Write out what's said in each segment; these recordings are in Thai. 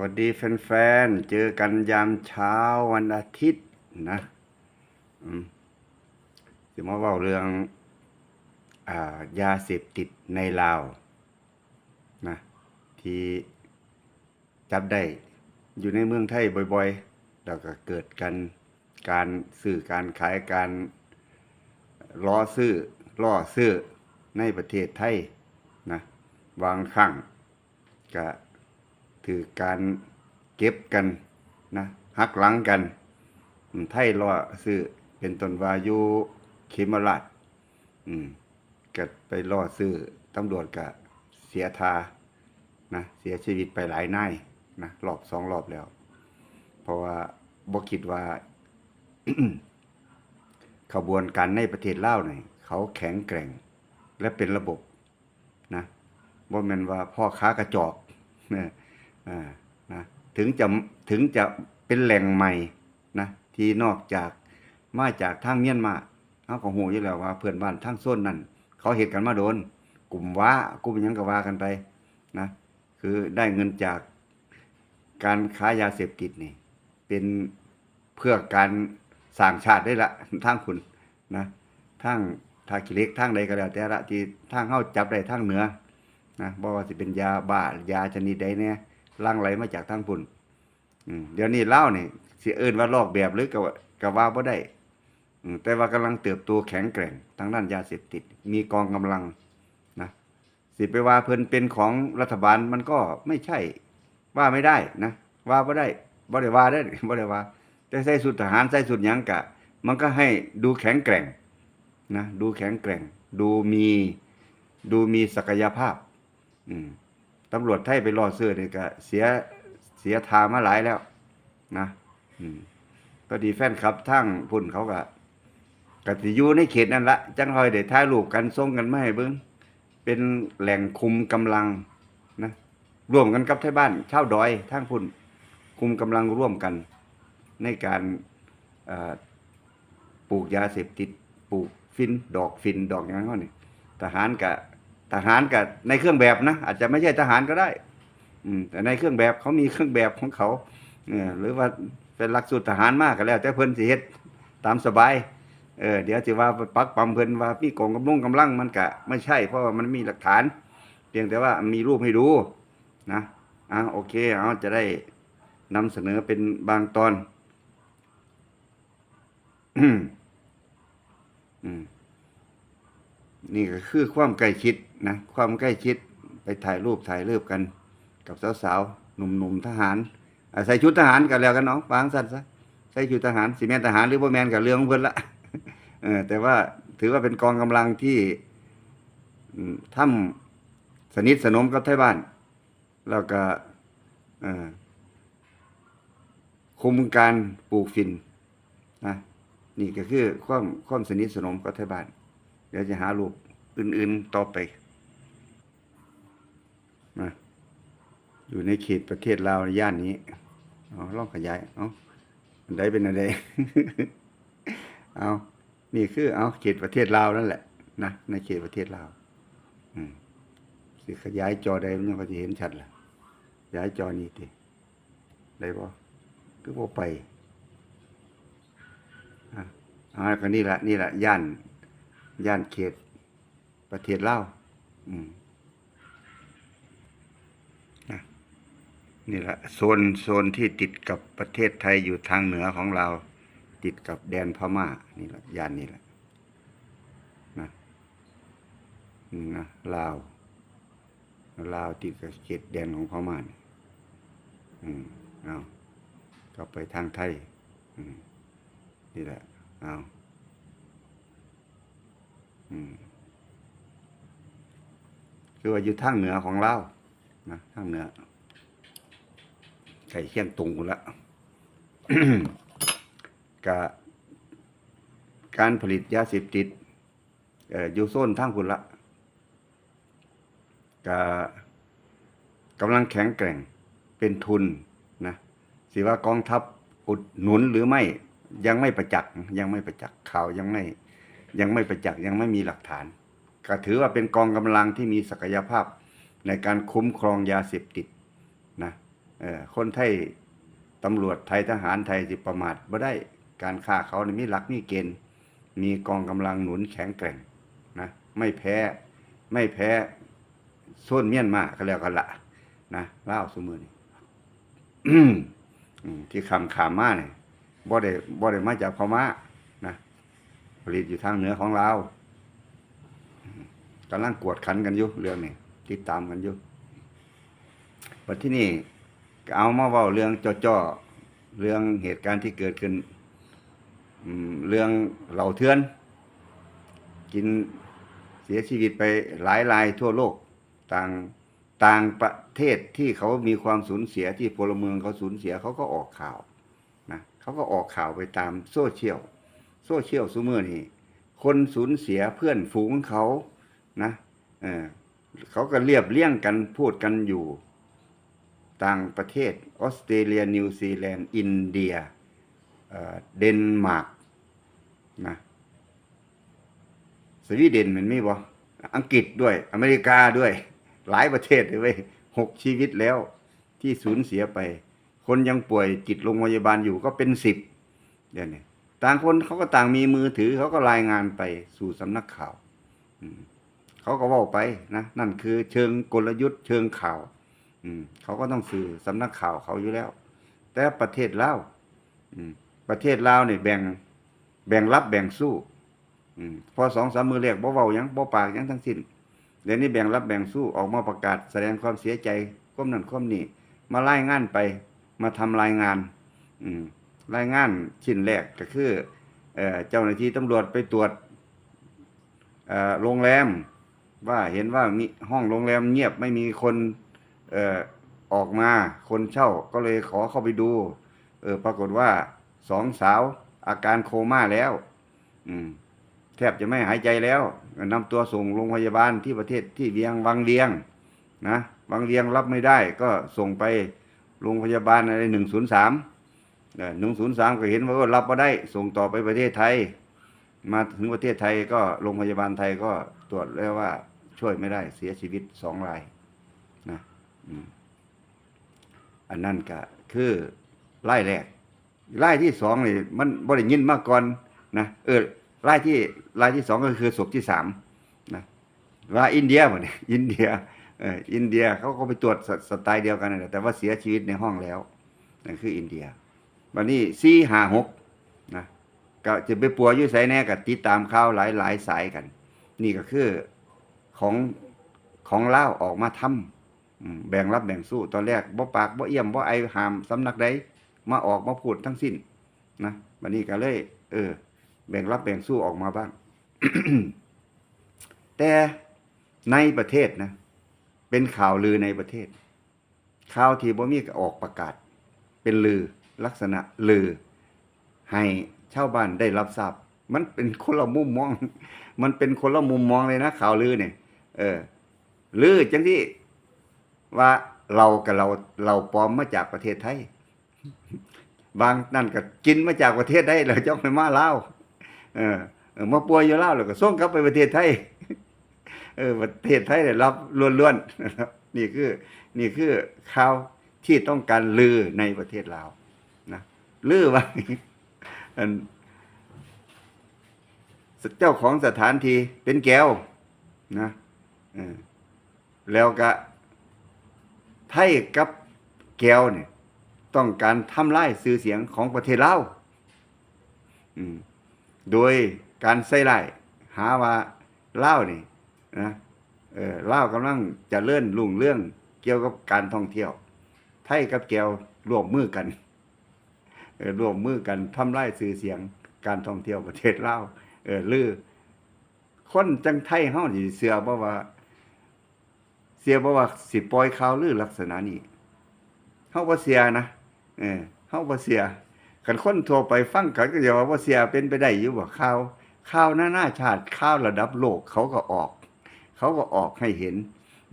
วัสดีแฟนๆ เจอกันยามเช้าวันอาทิตย์นะจะมาเว่าเรื่องอายาเสพติดในลาวนะที่จับได้อยู่ในเมืองไทยบ่อยๆ แล้วก็เกิดกันการซื้อการขายการล้อซื้อล่อซื้อในประเทศไทยนะบางครั้งก็ ถือการเก็บกันนะหักหลังกัน ไทยรอซื้อเป็นตนวายุเขมราชอืมก็ไปรอซื้อตำรวจก็เสียทานะเสียชีวิตไปหลายนายนะรอบสองรอบแล้ว เพราะว่าบ่คิดว่าขบวนการในประเทศลาวเนี่ยเขาแข็งแกร่ง และเป็นระบบนะบ่แม่นว่าพ่อค้ากระจอกนะอ่า นะถึงจะถึงจะเป็นแหล่งใหม่นะที่นอกจากมาจากทางเมียนมาเอาก็ฮู้อยู่แล้วว่า เพื่อนบ้านทางโซนนั้นเขาเฮ็ดกันมาโดน กลุ่มว้ากลุ่มยังกว่ากันไปนะคือได้เงินจากการค้ายาเสพติดนี่เป็นเพื่อการสร้างชาติได้ละทางคุณนะทางทากิเล็กทางใดก็แล้วแต่ละที่ทางเฮาจับได้ทางเหนือนะบ่ว่าสิเป็นยาบ้ายาชนิดใดเนี่ย ลังไหลมาจากทางพุ่นเดี๋ยวนี้เล่านี่สิเอิ้นว่าลอกแบบหรือก็ว่ากว่าบ่ได้แต่ว่ากำลังเติบโตแข็งแกร่งทางด้านยาเสพติด มีกองกำลังนะสิไปว่าเพิ่นเป็นของรัฐบาลมันก็ไม่ใช่ว่าไม่ได้นะว่าบ่ได้บ่ได้ว่าได้บ่ได้ว่า แต่ใส่สุดทหารใส่สุดยังกะ มันก็ให้ดูแข็งแกร่งนะดูแข็งแกร่ง ดูมีดูมีศักยภาพ อืม ตำรวจไทยไปรอซื้อเนี่ยก็เสียเสียทามาหลายแล้ว นะอืมก็ดีแฟนคลับทั้งพุ่นเขาก็ก็สิยูในเขตนั่นละจังคอยได้ถ่ายรูปกันส่งกันมาให้เบิ่งเป็นแหล่งคุมกำลังนะร่วมกันกับไทยบ้านชาวดอยทั้งพุ่นคุมกำลังร่วมกัน ในการปลูกยาเสพติดปลูกฟิน ดอกฟินดอกอย่างนั้นเขานี่ทหารกับ ทหารกับในเครื่องแบบนะอาจจะไม่ใช่ทหารก็ได้ อืมแต่ในเครื่องแบบเขามีเครื่องแบบของเขาเออหรือว่าเป็นหลักสูตรทหารมากก็แล้ว แต่เพิ่นสิเฮ็ดตามสบายเออเดี๋ยวสิว่าปักปั๊มเพิ่นว่าพี่กองกำลังกำลังมันก็ไม่ใช่เพราะว่ามันมีหลักฐาน เพียงแต่ว่ามีรูปให้ดูนะอะโอเคเอาจะได้นำเสนอเป็นบางตอน อืม นี่ก็คือความใกล้ชิดนะความใกล้ชิดไปถ่ายรูปถ่ายรูปกัน กับสาวๆหนุ่มๆทหารใส่ชุดทหารกันแล้วกันเนาะฟางสั้นซะใส่ชุดทหารสิแมนทหารหรือบ่แมนกับเรื่องของเพิ่อนละเออแต่ว่าถือว่าเป็นกองกำลังที่อืมทำสนิทสนมกับไทยบ้าน แล้วก็คุมการปลูกฝิ่นนะนี่ก็คือความความสนิทสนมกับไทยบ้านเดี๋ยวจะหารูป อื่นๆต่อไปนะอยู่ในเขตประเทศลาวย่านนี้เอลองขยายเอาอันใดเป็นอันใดเอานี่คือเอาเขตประเทศลาวนั่นแหละนะในเขตประเทศลาวอืมสิขยายจอใดมันยังก็จะเห็นชัดล่ะขยายจอนี้ติได้บ่คือบ่ไปอะเอาก็นี่ละนี่ละย่านย่านเขต ประเทศลาวอืมนะนี่แหละโซนโซนที่ติดกับประเทศไทยอยู่ทางเหนือของเรา ติดกับแดนพม่า นี่แหละย่านนี้แหละนะอืมนะลาวลาวติดกับเขตแดนของพม่าอืมเอากลับไปทางไทยอืมนี่แหละเอาอืม คือว่าอยู่ทางเหนือของเรานะทางเหนือไก่เคียงตุงพุ่นละกะการผลิตยาเสพติดอยู่โซนทางพุ่นละกะกำลังแข็งแกร่งเป็นทุนนะสิว่ากองทัพอุดหนุนหรือไม่ยังไม่ประจักษ์ยังไม่ประจักษ์ข่าวยังไม่ยังไม่ประจักษ์ยังไม่มีหลักฐาน ก็ถือว่าเป็นกองกำลังที่มีศักยภาพในการคุ้มครองยาเสพติดนะเออคนไทยตำรวจไทยทหารไทยสิประมาทบ่ได้การฆ่าเขาในมีหลักมีเกณฑ์ มีกองกำลังหนุนแข็งแกร่งนะไม่แพ้ไม่แพ้ส่วนเมียนมาก็แล้วกันละนะเล่าสมือนี่ที่คำขามมาเนี่ยบ่ได้บ่ได้มาจากพม่านะผลิตอยู่ทางเหนือของเรา กำลังกวดขันกันอยู่เรื่องนี้ติดตามกันอยู่ปัจที่นี่เอามาเว้าเรื่องจ่อๆเรื่องเหตุการณ์ที่เกิดขึ้นเรื่องเหล่าเทือน กินเสียชีวิตไปหลายรายทั่วโลกต่างต่างประเทศที่เขามีความสูญเสียที่พลเมืองเขาสูญเสียเขาก็ออกข่าวนะเขาก็ออกข่าวไปตามโซเชียลโซเชียลซูเมอร์นี่คนสูญเสียเพื่อนฝูงเขา นะเออเขาก็เรียบเลี่ยงกันพูดกันอยู่ ต่างประเทศออสเตรเลีย นิวซีแลนด์ อินเดียเดนมาร์กนะสวีเดนมันไมีบ่อังกฤษด้วย อเมริกาด้วย หลายประเทศเลยเว้ยหกชีวิตแล้ว ที่สูญเสียไป คนยังป่วยจิตโรงพยาบาลอยู่ก็เป็นสิบเดี๋ยวนี้ต่างคนเขาก็ต่างมีมือถือเขาก็รายงานไปสู่สำนักข่าวอืม เขาก็ว่าไปนะนั่นคือเชิงกลยุทธ์เชิงข่าว อืม เขาก็ต้องสื่อสำนักข่าวเขาอยู่แล้ว แต่ประเทศลาวอืม ประเทศลาวเนี่ยแบ่ง แบ่งรับแบ่งสู้อืมพอสองสามมือเรียกบ่เว้ายังบ่ปากยังทั้งสิ้นเดี๋ยวนี้แบ่งรับแบ่งสู้ออกมาประกาศ แสดงความเสียใจก้มนั่นก้มนี่มารายงานไป มาทำรายงาน อืม รายงานชิ้นแรกก็คือเอ่อเจ้าหน้าที่ตำรวจไปตรวจเอ่อโรงแรม ว่าเห็นว่ามีห้องโรงแรมเงียบไม่มีคนเอ่อออกมาคนเช่าก็เลยขอเข้าไปดู เออปรากฏว่าสองสาวอาการโคม่าแล้ว อืม แทบจะไม่หายใจแล้วนำตัวส่งโรงพยาบาลที่ประเทศที่เวียงวังเวียง นะวังเวียงรับไม่ได้ ก็ส่งไปโรงพยาบาลอะไรหนึ่งศูนย์สามหนึ่งศูนย์สามก็เห็นว่ารับมาได้ ส่งต่อไปประเทศไทย มาถึงประเทศไทยก็โรงพยาบาลไทยก็ตรวจแล้วว่า ช่วยไม่ได้เสียชีวิตสองรายนะอันนั้นก็คือไล่แรกไล่ที่สองนี่มันบริยินมาก่อนนะเออไล่ที่ไล่ที่สองก็คือศพที่สามนะว่าอินเดียหมดเนี่ยอินเดียเอออินเดียเขาก็ไปตรวจสสไตล์เดียวกันนั่นแหละแต่ว่าเสียชีวิตในห้องแล้วนั่นคืออินเดียวันนี้สี่ห้าหกนะก็จะไปปัวยุ่ไสแน่กับติดตามข่าวหลายหลายสายกัน นี่ก็คือ ของของเล่าออกมาทำแบ่งรับแบ่งสู้ตอนแรกบ่ปากบ่เอี่ยมบ่ไอหามสำนักใดมาออกมาพูดทั้งสิ้นนะวันนี้ก็เลย เออ แบ่งรับแบ่งสู้ออกมาบ้าง แต่ในประเทศนะ เป็นข่าวลือในประเทศ ข่าวที่บ่มีก็ออกประกาศ เป็นลือลักษณะลือ ให้ชาวบ้านได้รับทราบมันเป็นคนละมุมมอง มันเป็นคนละมุมมองเลยนะข่าวลือเนี่ย เออลือจังที่ว่าเรากับเราเราปลอมมาจากประเทศไทย บางนั่นก็กินมาจากประเทศได้เราจ้องไปมาเล่าเออมาป่วยอยู่เล่าแล้วก็ส่งกลับไปประเทศไทย เออ ประเทศไทยได้รับล้วนๆน,นี่คือ นี่คือข่าวที่ต้องการลือในประเทศลาวนะลือว่าเจ้าของสถานที่เป็นแก้วนะ แล้วก็ไทยกับแก้วเนี่ยต้องการทำลายชื่อเสียงของประเทศลาวโดยการใส่ไล่หาว่าเล่านี่นะเออลากำลังจะเลื่อนลุ่งเรื่องเกี่ยวกับการท่องเที่ยว ไทยกับแก้วร่วมมือกันเออร่วมมือกันทำลายชื่อเสียงการท่องเที่ยวประเทศลาวเออลือคนจังไทยเฮานี่เสือบ่ว่า เสียบ่ว่าสิปล่อยข่าวลือลักษณะนี้เฮาบ่เสียนะเออเฮาบ่เสียคันคนทั่วไปฟังกันก็จะว่าบ่เสียเป็นไปได้อยู่บ่ข่าวข่าวหนานาชาติข่าวระดับโลกเขาก็ออก เขาก็ออกให้เห็น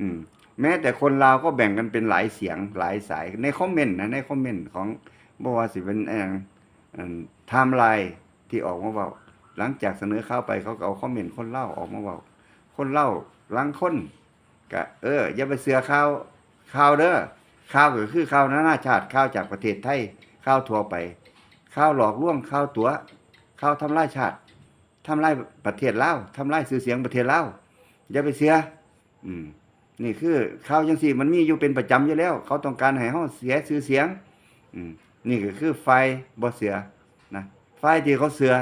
อืมแม้แต่คนลาวก็แบ่งกันเป็นหลายเสียงหลายสายในคอมเมนต์นะในคอมเมนต์ของบ่ว่าสิเป็นไอ้ไทม์ไลน์ที่ออกมาเว้าหลังจากเสนอข่าวไปเขาก็เอาคอมเมนต์คนเล่าออกมาเว้าคนเล่าลังคน ก็เออ อย่าไปเสือข่าวข่าวเด้อข่าวก็คือข่าวนานาชาติข่าวจากประเทศไทยข่าวทั่วไปข่าวหลอกล่วงข่าวตัวข่าวทำลายชาติทำลายประเทศเลาทำลายชื่อเสียงประเทศลาอย่าไปเสีย อืม นี่คือข่าวจังซี่ มันมีอยู่เป็นประจำอยู่แล้ว เขาต้องการให้เฮาเสียชื่อเสียง อืม นี่ก็คือไฟบ่เสือนะไฟที่เขาเสือ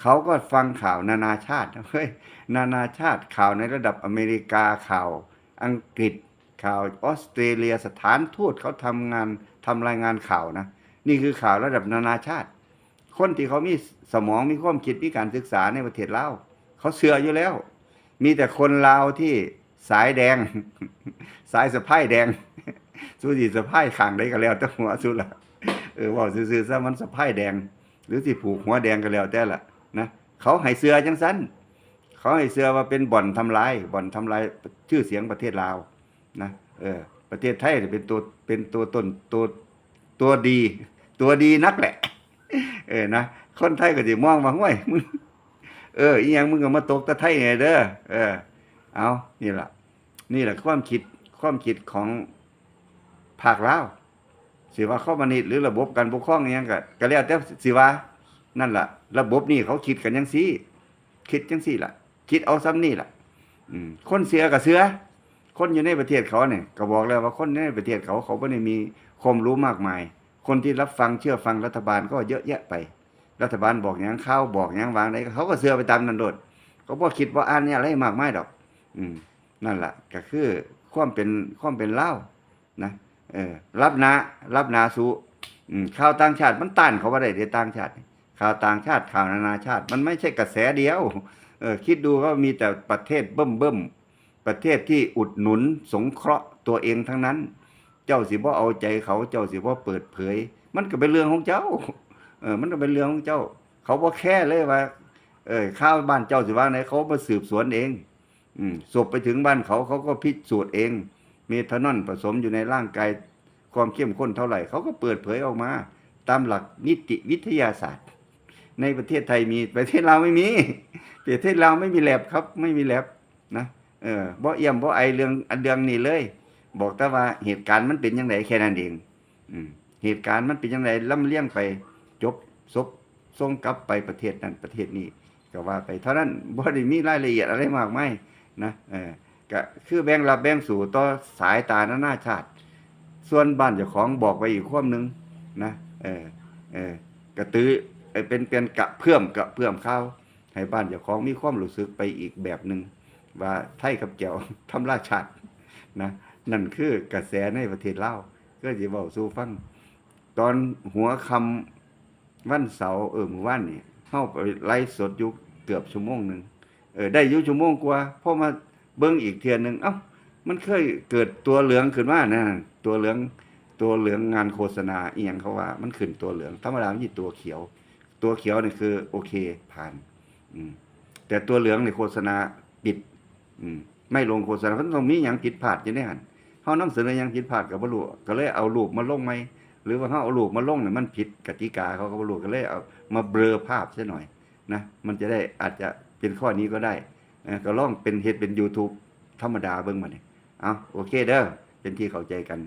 เขาก็ฟังข่าวนานาชาติเฮ้ยนานาชาติข่าวในระดับอเมริกาข่าว อังกฤษข่าวออสเตรเลียสถานทูตเขาทำงานทำรายงานข่าวนะ นี่คือข่าวระดับนานาชาติ คนที่เขามีสมองมีความคิดมีการศึกษาในประเทศลาวเขาเสืออยู่แล้ว มีแต่คนลาวที่สายแดง สายสะพายแดง สู้สิสะพายข้างใดก็แล้วแต่หัวสุดละเออว่าซื่อๆซะมันสะพายแดง หรือสิผูกหัวแดงก็แล้วแต่ละนะเขาให้เสือจังสัน เขาให้เสือว่าเป็นบ่อนทำลายบ่อนทำลายชื่อเสียงประเทศลาวนะเออประเทศไทยเป็นตัวเป็นตัวต้นตัวตัวดี ตัวดีนักแหละ เออนะคนไทยก็สิมองว่าห้วยมึงเอออีหยังมึงก็มาตกตะไทยไงเด้อเออ เอานี่แหละนี่แหละความคิดความคิดของภาคลาวสิว่าเข้ามานิดหรือระบบการปกครองอิหยังก็ก็แล้วแต่สิว่านั่นล่ะระบบนี่เขาคิดกันจังซี่ คิดจังซี่ล่ะ คิดเอาซ้ำนี่แหละคนเสือกับเสือ คนอยู่ในประเทศเขาเนี่ยก็บอกแล้วว่าคนในประเทศเขาเขาไม่ได้มีความรู้มากมาย คนที่รับฟังเชื่อฟังรัฐบาลก็เยอะแยะไป รัฐบาลบอกอย่างข้าวบอกอย่างวางอะไหนเขาก็เสือไปตามนั้นโดดเขาบ่คิดว่าอ่านเนี่ยอะไรมากมายดอก อืม นั่นแหละก็คือความเป็นความเป็นเล่านะเออ รับนารับนาสูข่าวต่างชาติมันต้านเขาว่าได้เดี๋ยวต่างชาติข่าวต่างชาติข่าวนานาชาติ มันไม่ใช่กระแสเดียว เออคิดดูว่ามีแต่ประเทศเบิ่มเบิ่มประเทศที่อุดหนุนสงเคราะห์ตัวเองทั้งนั้น เจ้าสิบ่เอาใจเขาเจ้าสิบ่เปิดเผย มันก็เป็นเรื่องของเจ้า เออ มันก็เป็นเรื่องของเจ้า เขาบ่แค่เลยว่า เออข้าวบ้านเจ้าสิว่าไหนเขามาสืบสวนเอง อืมศพไปถึงบ้านเขาเขาก็พิสูจน์เองเมทานอลผสมอยู่ในร่างกายความเข้มข้นเท่าไหร่เขาก็เปิดเผยออกมา ตามหลักนิติวิทยาศาสตร์ ในประเทศไทยมีประเทศลาไม่มี ประเทศลาไม่มีแลบครับ ไม่มีแลบนะเออบ่เอี่ยมบ่ไอเรื่องอันเรื่องนี้เลย บอกแต่ว่าเหตุการณ์มันเป็นยังไงแค่นั้นเองอืเหตุการณ์มันเป็นยังไงล่ำเลี่ยงไปจบศพส่งกลับไปประเทศนั้นประเทศนี้ก็ว่าไปเท่านั้นบ่ได้มีรายละเอียดอะไรมากมายนะเออก็คือแบ่งรับแบ่งสู่ต่อสายตาหนานาชาติ ส่วนบ้านเจ้าของบอกไว้อีกความนึงนะเออเออกระตือ เอ่อเป็นเป็นกะเพื่อมกะเพื่อมข้าวให้บ้านเจ้าของมีความรู้สึกไปอีกแบบหนึ่งว่าไทยกับแก้วทำราชาตินะนั่นคือกระแสในประเทศลาวก็จะบอกสู่ฟัง ตอนหัวคำวันเสาร์เออมือวานนี่เฮาไปไลฟ์สดอยู่เกือบชั่วโมงหนึ่งเออได้อยู่ชั่วโมงกว่าพอมาเบิ่งอีกเทื่อหนึ่งเอ้ามันเคยเกิดตัวเหลืองขึ้นมานะตัวเหลืองตัวเหลืองงานโฆษณาเอียงเขาว่า มันขึ้นตัวเหลืองธรรมดามันสิตัวเขียว ตัวเขียวนี่คือ โอเคผ่าน อืม แต่ตัวเหลืองในโฆษณาปิด อืม ไม่ลงโฆษณาเพราะต้องมีหยังผิดพลาดอยู่ในหันเฮานำเสนอยังผิดพลาดก็บ่รู้ก็เลยเอารูปมาลงไหมหรือว่าเฮาเอารูปมาลงเนี่ยมันผิดกติกาเขาก็บ่รู้ก็เลยเอามาเบลอภาพซะหน่อยนะมันจะได้อาจจะเป็นข้อนี้ก็ได้ก็ลองเป็นเฮ็ดเป็น YouTube ธรรมดาเบิ่งมานี่ยเอาโอเคเด้อเป็นที่เข้าใจกัน